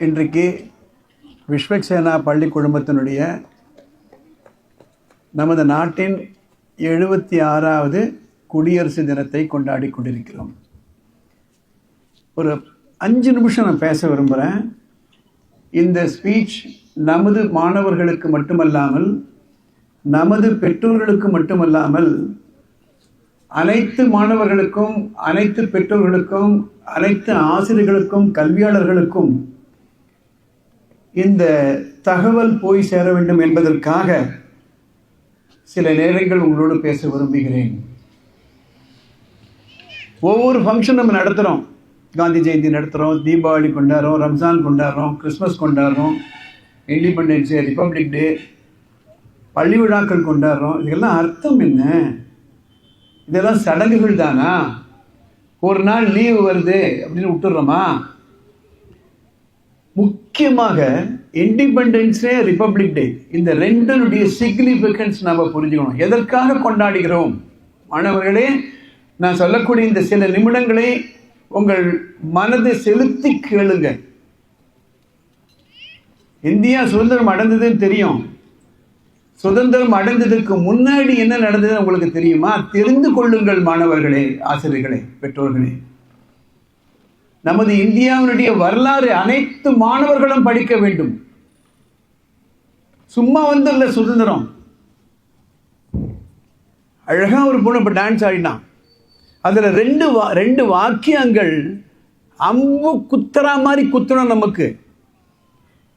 இன்றைக்கு விஸ்வக்சேனா பள்ளி குடும்பத்தினுடைய நமது நாட்டின் எழுபத்தி ஆறாவது குடியரசு தினத்தை கொண்டாடி கொண்டிருக்கிறோம். ஒரு அஞ்சு நிமிஷம் நான் பேச விரும்புகிறேன் இந்த ஸ்பீச் நமது மாணவர்களுக்கு மட்டுமல்லாமல் நமது பெற்றோர்களுக்கு மட்டுமல்லாமல் அனைத்து மாணவர்களுக்கும் அனைத்து பெற்றோர்களுக்கும் அனைத்து ஆசிரியர்களுக்கும் கல்வியாளர்களுக்கும் இந்த தகவல் போய் சேர வேண்டும் என்பதற்காக சில நேரங்கள் உங்களோடு பேச விரும்புகிறேன். ஒவ்வொரு ஃபங்க்ஷன் நம்ம நடத்துகிறோம் காந்தி ஜெயந்தி நடத்துகிறோம் தீபாவளி கொண்டாடுறோம் ரம்ஜான் கொண்டாடுறோம் கிறிஸ்மஸ் கொண்டாடுறோம் இண்டிபெண்டன்ஸ் டே ரிப்பப்ளிக் டே பள்ளி விழாக்கள் கொண்டாடுறோம். இதெல்லாம் அர்த்தம் என்ன? இதெல்லாம் சடங்குகள் தானா? ஒரு நாள் லீவு வருது அப்படின்னு விட்டுடுறோமா? முக்கியமாக இண்டிபெண்டன்ஸ் டே ரிப்பப்ளிக் டே இந்த ரெண்டனுடைய சிக்னிஃபிகன்ஸ் நம்ம புரிஞ்சுக்கணும். எதற்காக கொண்டாடுகிறோம்? மாணவர்களே நான் சொல்லக்கூடிய இந்த சில நிமிடங்களை உங்கள் மனதை செலுத்தி கேளுங்க. இந்தியா சுதந்திரம் அடைந்ததுன்னு தெரியும். சுதந்திரம் அடைந்ததற்கு முன்னாடி என்ன நடந்ததுன்னு உங்களுக்கு தெரியுமா? தெரிந்து கொள்ளுங்கள் மாணவர்களே ஆசிரியர்களே பெற்றோர்களே. நமது இந்தியாவினுடைய வரலாறு அனைத்து மாணவர்களும் படிக்க வேண்டும். சும்மா வந்து வந்துள்ள சுதந்திரம். அழகா ஒரு பொண்ணு இப்போ டான்ஸ் ஆடினான் அதில் ரெண்டு வா ரெண்டு வாக்கியங்கள் அம்பு குத்துறா மாதிரி குத்தணும் நமக்கு.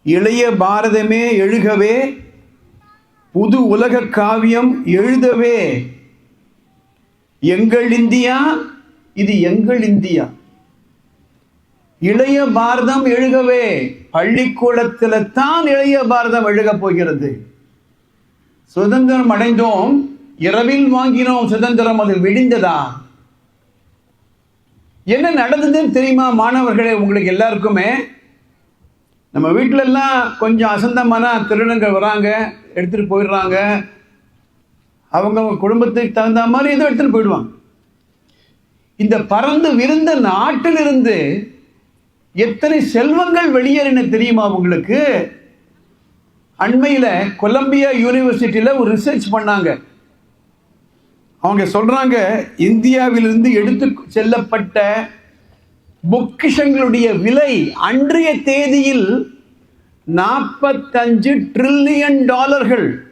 இளைய பாரதமே எழுகவே புது உலக காவியம் எழுதவே. எங்கள் இந்தியா இது எங்கள் இந்தியா. இளைய பாரதம் எழுகவே. பள்ளிக்கூடத்தில் தான் இளைய பாரதம் எழுக போகிறது. சுதந்திரம் அடைந்தோம். இரவில் வாங்கினோம் சுதந்திரம் அது விடிந்ததா என்ன நடந்ததுன்னு தெரியுமா மாணவர்களே உங்களுக்கு எல்லாருக்குமே? நம்ம வீட்டில எல்லாம் கொஞ்சம் அசந்தமான திருடங்கள் வராங்க எடுத்துட்டு போயிடுறாங்க. அவங்க குடும்பத்துக்கு தகுந்த மாதிரி ஏதோ எடுத்துட்டு போயிடுவாங்க. இந்த பறந்து விருந்த நாட்டிலிருந்து எத்தனை செல்வங்கள் வெளியேறின தெரியுமா உங்களுக்கு? அண்மையில் கொலம்பியா யூனிவர்சிட்டியில் ஒரு ரிசர்ச் பண்ணாங்க. அவங்க சொல்கிறாங்க இந்தியாவிலிருந்து எடுத்து செல்லப்பட்ட பொக்கிஷங்களுடைய விலை அன்றைய தேதியில் நாற்பத்தஞ்சு ட்ரில்லியன் டாலர்கள்.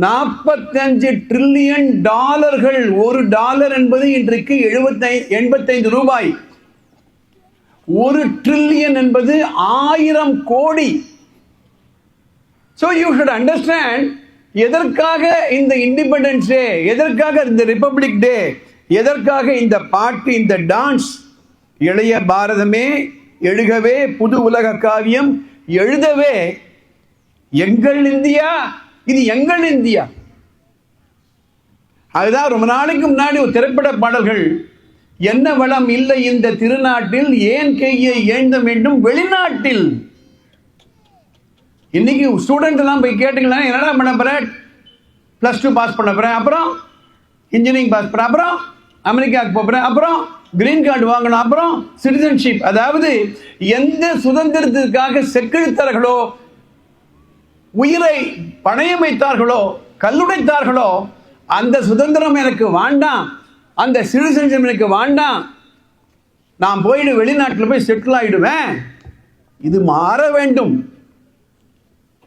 நாற்பத்தஞ்சு ட்ரில்லியன் டாலர்கள். ஒரு டாலர் என்பது இன்றைக்கு எழுபத்தை எண்பத்தைந்து ரூபாய். ஒரு ட்ரில்லியன் என்பது ஆயிரம் கோடி. ஸோ யூ ஷுட் அண்டர்ஸ்டாண்ட் எதற்காக இந்த இண்டிபெண்டன்ஸ் டே எதற்காக இந்த ரிப்பப்ளிக் டே எதற்காக இந்த பாட்டு இந்த டான்ஸ் இளைய பாரதமே எழுகவே புது உலக காவியம் எழுதவே எங்கள் இந்தியா இது எங்கள் இந்தியா. அதுதான் ரொம்ப நாளைக்கு முன்னாடி ஒரு திரைப்பட பாடல்கள். என்ன வளம் இல்லை இந்த திருநாட்டில்? ஏன் கையை ஏந்த வேண்டும் வெளிநாட்டில்? இன்னைக்கு ஸ்டூடெண்ட் எல்லாம் போய் கேட்டீங்களா என்னடா பண்ண போறேன் ப்ளஸ் டூ பாஸ் பண்ண போறேன் அப்புறம் இன்ஜினியரிங் பாஸ் பண்ண அப்புறம் அமெரிக்காவுக்கு போகிறேன் அப்புறம் கிரீன் கார்டு வாங்கணும் அப்புறம் சிட்டிசன்ஷிப் அதாவது எந்த சுதந்திரத்திற்காக செக்கிழித்தார்களோ உயிரை பணயம் வைத்தார்களோ கல்லுடைத்தார்களோ அந்த சுதந்திரம் எனக்கு வேண்டாம். அந்த சிட்டிசன்ஷிப் எனக்கு வேண்டாம். நான் போயிடு வெளிநாட்டில் போய் செட்டில் ஆகிடுவேன் இது மாற வேண்டும்.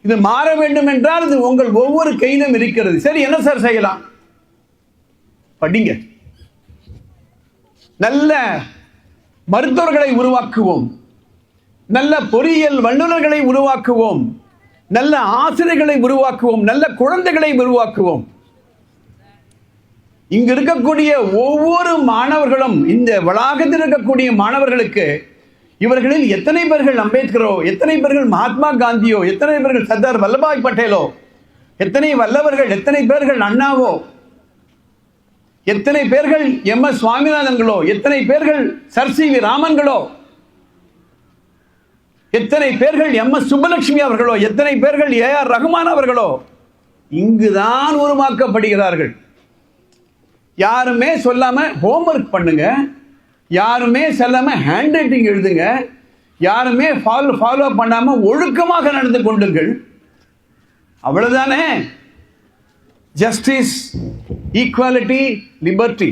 இது மாற வேண்டும் என்றால் இது உங்கள் ஒவ்வொரு கையிலும் இருக்கிறது. சரி என்ன சார் செய்யலாம்? படிங்க. நல்ல மருத்துவர்களை உருவாக்குவோம். நல்ல பொறியியல் வல்லுநர்களை உருவாக்குவோம். நல்ல ஆசிரியர்களை உருவாக்குவோம். நல்ல குழந்தைகளை உருவாக்குவோம். இங்கு இருக்கக்கூடிய ஒவ்வொரு மாணவர்களும் இந்த வளாகத்தில் இருக்கக்கூடிய மாணவர்களுக்கு இவர்களில் எத்தனை பேர்கள் அம்பேத்கரோ எத்தனை பேர்கள் மகாத்மா காந்தியோ எத்தனை பேர்கள் சர்தார் வல்லபாய் பட்டேலோ எத்தனை வல்லவர்கள் எத்தனை பேர்கள் அண்ணாவோ எத்தனை பேர்கள் எம் எஸ் சுவாமிநாதன்களோ எத்தனை பேர்கள் சர் சி வி ராமன்களோ எத்தனை பேர்கள் எம் எஸ் சுப்பலட்சுமி அவர்களோ எத்தனை பேர்கள் ஏ ஆர் ரகுமான் அவர்களோ இங்குதான் உருவாக்கப்படுகிறார்கள். யாருமே சொல்லாம ஹோம்ஒர்க் பண்ணுங்க. யாருமே சொல்லாம ஹேண்ட் ரைட்டிங் எழுதுங்க. யாருமே ஃபாலோ ஃபாலோ பண்ணாம ஒழுக்கமாக நடந்து கொண்டுங்கள். அவ்வளவுதானே? ஜஸ்டிஸ் ஈக்குவாலிட்டி லிபர்ட்டி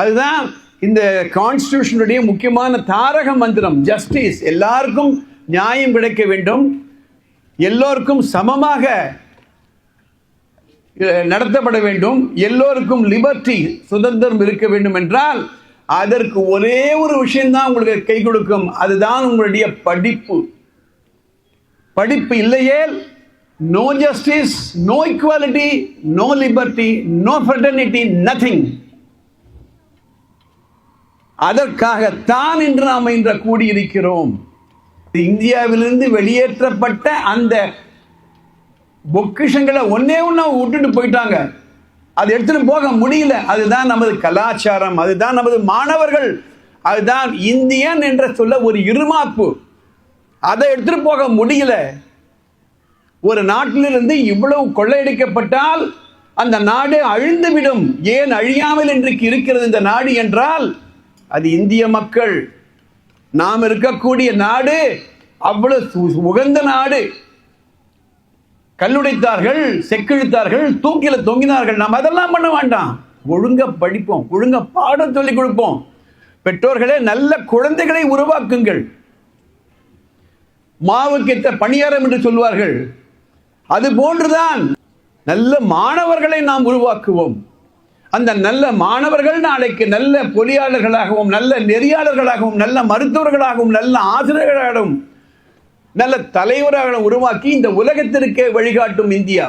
அதுதான் இந்த கான்ஸ்டியூஷனுடைய முக்கியமான தாரக மந்திரம். ஜஸ்டிஸ் எல்லாருக்கும் நியாயம் கிடைக்க வேண்டும். எல்லோருக்கும் சமமாக நடத்தப்பட வேண்டும். எல்லோருக்கும் லிபர்ட்டி சுதந்திரம் இருக்க வேண்டும் என்றால் அதற்கு ஒரே ஒரு விஷயம்தான் உங்களுக்கு கை கொடுக்கும். அதுதான் உங்களுடைய படிப்பு. படிப்பு இல்லையேல் no justice no equality no liberty no fraternity nothing அதற்காகத்தான் இன்று நாம் இன்று கூடியிருக்கிறோம். இந்தியாவிலிருந்து வெளியேற்றப்பட்ட அந்த பொக்கிஷங்களை ஒன்னே ஒன்று விட்டுட்டு போயிட்டாங்க. அது எடுத்துகிட்டு போக முடியல. அதுதான் நமது கலாச்சாரம் அதுதான் நமது மாணவர்கள் அதுதான் இந்தியன் என்ற சொல்ல ஒரு இருமாப்பு. அதை எடுத்துட்டு போக முடியல. ஒரு நாட்டிலிருந்து இவ்வளவு கொள்ளையடிக்கப்பட்டால் அந்த நாடு அழிந்துவிடும். ஏன் அழியாமல் இன்றைக்கு இருக்கிறது இந்த நாடு என்றால் அது இந்திய மக்கள். நாம் இருக்கக்கூடிய நாடு அவ்வளவு சு- உகந்த நாடு. கல்லுடைத்தார்கள் செக்கிழுத்தார்கள் தூக்கில தொங்கினார்கள். நாம் அதெல்லாம் பண்ண வேண்டாம். ஒழுங்கா படிப்போம் ஒழுங்கா பாடம் சொல்லிக் கொடுப்போம். பெற்றோர்களே நல்ல குழந்தைகளை உருவாக்குங்கள். மாவுக்கேற்ற பணியாரம் என்று சொல்வார்கள். அது போன்றுதான் நல்ல மாணவர்களை நாம் உருவாக்குவோம். அந்த நல்ல மாணவர்கள் நாளைக்கு நல்ல பொறியாளர்களாகவும் நல்ல நெறியாளர்களாகவும் நல்ல மருத்துவர்களாகவும் நல்ல ஆசிரியர்களாகவும் நல்ல தலைவராக உருவாக்கி இந்த உலகத்திற்கே வழிகாட்டும் இந்தியா.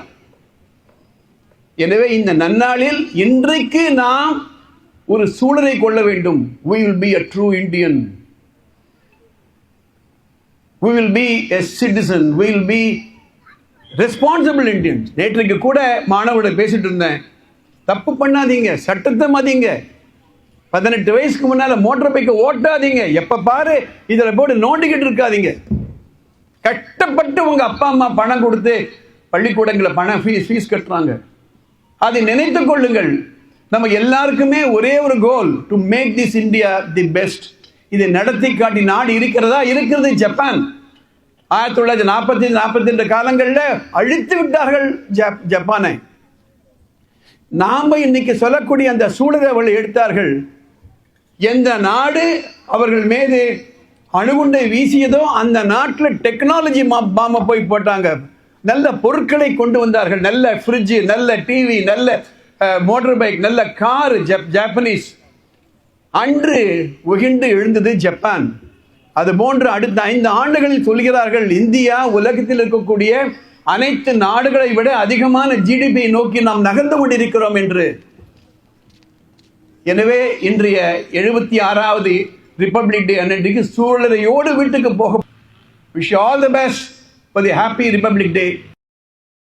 எனவே இந்த நன்னாளில் இன்றைக்கு நாம் ஒரு சூழலை கொள்ள வேண்டும். We will be a true Indian we will be a citizen we will be responsible Indians நேற்றைக்கு கூட மாணவர்கள் பேசிட்டு இருந்தேன். தப்பு பண்ணாதீங்க சட்டத்தை மதிங்க. பதினெட்டு வயசுக்கு முன்னால மோட்டார் பைக்கை ஓட்டாதீங்க. எப்ப பாரு இதில் போட்டு நோண்டிக்கிட்டு இருக்காதீங்க. கட்டப்பட்டு உங்க அப்பா அம்மா பணம் கொடுத்து பள்ளிக்கூடங்களை பணம் ஃபீஸ் ஃபீஸ் கட்டுறாங்க. அதை நினைத்து கொள்ளுங்கள். நம்ம எல்லாருக்குமே ஒரே ஒரு goal to make this India the best இதை நடத்தி காட்டி நாடு இருக்கிறதா? இருக்கிறது ஜப்பான். ஆயிரத்தி தொள்ளாயிரத்தி நாற்பத்தி நாற்பத்தி ரெண்டு காலங்களில் அழித்து விட்டார்கள் ஜப்- ஜப்பானை. நாம இன்னைக்கு சொல்லக்கூடிய அந்த சூழலை அவர்கள் எடுத்தார்கள். எந்த நாடு அவர்கள் மீது அணுகுண்டை வீசியதோ அந்த நாட்டில் டெக்னாலஜி பாம்பை போய் போட்டாங்க. நல்ல பொருட்களை கொண்டு வந்தார்கள். நல்ல ஃப்ரிட்ஜு நல்ல டிவி நல்ல மோட்டர் பைக் நல்ல கார் ஜப் ஜாப்பனீஸ் அன்று உகிண்டு எழுந்தது ஜப்பான் அது போன்று அடுத்த ஐந்து ஆண்டுகளில் சொல்கிறார்கள் இந்தியா உலகத்தில் இருக்கக்கூடிய அனைத்து நாடுகளை விட அதிகமான ஜிடிபி நோக்கி நாம் நகர்ந்து கொண்டிருக்கிறோம் என்று. எனவே இன்றைய எழுபத்தி ஆறாவது ரிப்பப்ளிக் டே அன்றைக்கு சூழ்நிலையோடு வீட்டுக்கு போக wish all the best for the happy republic day